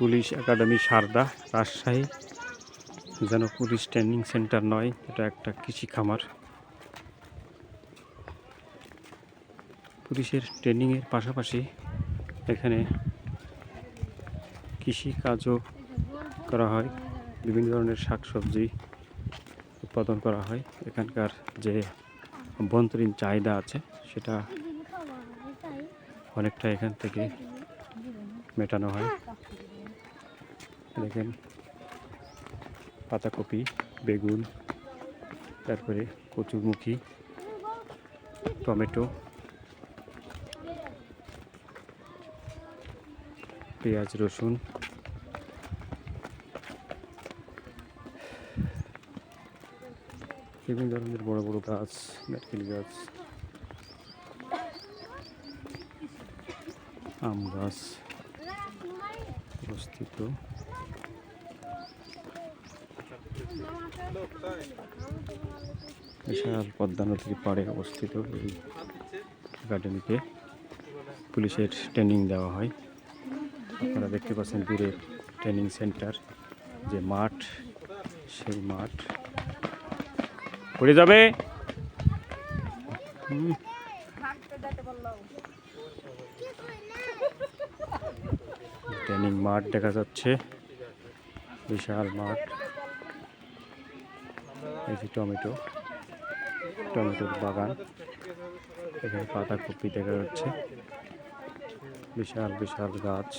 Police academy Sarada, Rajshahi, যেন police training centre নয়, এটা একটা কৃষি খামার। পুলিশের ট্রেনিংয়ের পাশাপাশি এখানে কৃষি কাজও করা হয়, বিভিন্ন ধরনের শাকসবজি উৎপাদন করা হয়। এখানকার যে অভ্যন্তরীণ চাহিদা আছে, সেটা অনেকটা এখান থেকে মেটানো হয়। দেখেন, পাতাকপি, বেগুন, তারপরে কচুরমুখী টমেটো, পেঁয়াজ, রসুন, বিভিন্ন ধরনের বড় বড় গাছ, নারকেল গাছ, আম গাছ, অবস্থিত। বিশাল পদ্মা নদীর পাড়ে অবস্থিত এই একাডেমিতে পুলিশের ট্রেনিং দেওয়া হয়। আপনারা দেখতে পাচ্ছেন দূরে ট্রেনিং সেন্টার, যে মাঠ, সেই মাঠ। পড়ে যাবে। ট্রেনিং মাঠ দেখা যাচ্ছে। বিশাল মাঠ। এই যে টমেটো টমেটোর বাগান। এখানে পাতাকপি দেখা যাচ্ছে। বিশাল বিশাল গাছ।